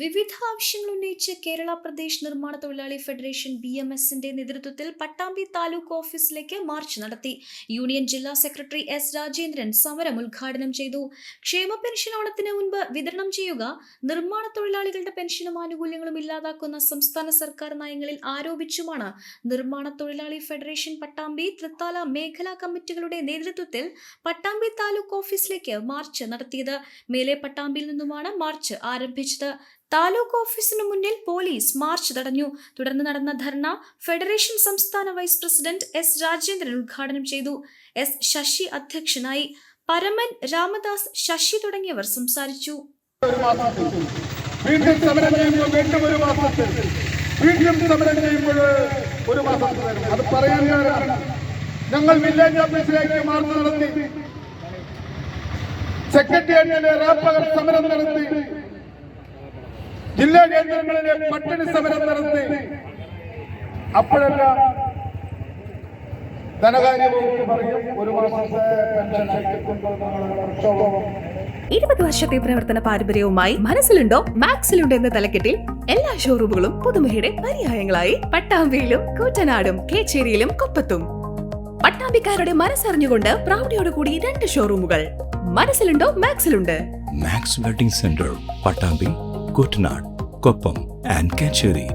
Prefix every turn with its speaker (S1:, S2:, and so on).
S1: വിവിധ ആവശ്യങ്ങൾ ഉന്നയിച്ച് കേരള പ്രദേശ് നിർമ്മാണ തൊഴിലാളി ഫെഡറേഷൻ ബി എം എസിന്റെ നേതൃത്വത്തിൽ പട്ടാമ്പി താലൂക്ക് ഓഫീസിലേക്ക് മാർച്ച് നടത്തി. യൂണിയൻ ജില്ലാ സെക്രട്ടറി എസ് രാജേന്ദ്രൻ സമരം ഉദ്ഘാടനം ചെയ്തു. ക്ഷേമ പെൻഷൻ ഓണത്തിന് മുൻപ് വിതരണം ചെയ്യുക നിർമ്മാണ തൊഴിലാളികളുടെ പെൻഷനും ആനുകൂല്യങ്ങളും ഇല്ലാതാക്കുന്ന സംസ്ഥാന സർക്കാർ നയങ്ങളിൽ ആരോപിച്ചുമാണ് നിർമ്മാണ തൊഴിലാളി ഫെഡറേഷൻ പട്ടാമ്പി തൃത്താല മേഖലാ കമ്മിറ്റികളുടെ നേതൃത്വത്തിൽ പട്ടാമ്പി താലൂക്ക് ഓഫീസിലേക്ക് മാർച്ച് നടത്തിയത്. മേലെ പട്ടാമ്പിയിൽ നിന്നുമാണ് മാർച്ച് ആരംഭിച്ചത്. താലൂക്ക് ഓഫീസിന് മുന്നിൽ പോലീസ് മാർച്ച് തടഞ്ഞു. തുടർന്ന് നടന്ന ധർണ ഫെഡറേഷൻ സംസ്ഥാന വൈസ് പ്രസിഡന്റ് എസ് രാജേന്ദ്രൻ ഉദ്ഘാടനം ചെയ്തു. എസ് ശശി അധ്യക്ഷനായി പരമൻ രാമദാസ് ശശി തുടങ്ങിയവർ സംസാരിച്ചു.
S2: വീണ്ടും സമരം വീണ്ടും ഒരു ഞങ്ങൾ വില്ലേജ് ഓഫീസിലേക്ക് മാർച്ച് നടത്തി. സെക്രട്ടേറിയറ്റിലെ സമരം നടത്തി. ജില്ലാ കേന്ദ്രങ്ങളിലെ പട്ടിണി സമരം നടത്തി. അപ്പോഴെല്ലാം ധനകാര്യ വകുപ്പ് പറയും ഒരു മാസത്തെ പെൻഷൻ പ്രക്ഷോഭം
S3: ഇരുപത് വർഷത്തെ പ്രവർത്തന പാരമ്പര്യവുമായി മനസ്സിലുണ്ടോ? മാക്സിലുണ്ടോ എന്ന തലക്കെട്ടിൽ എല്ലാ ഷോറൂമുകളും പുതുമയുടെ പര്യായങ്ങളായി. പട്ടാമ്പിയിലും കൂറ്റനാടും കേച്ചേരിയിലും കൊപ്പത്തും. പട്ടാമ്പിക്കാരുടെ മനസ്സറിഞ്ഞുകൊണ്ട് പ്രൗഢിയോട് കൂടി രണ്ട് ഷോറൂമുകൾ മനസ്സിലുണ്ടോ? മാക്സിലുണ്ട്.
S4: Max wedding centre Pattambi Kuttanad Koppam and Kacheri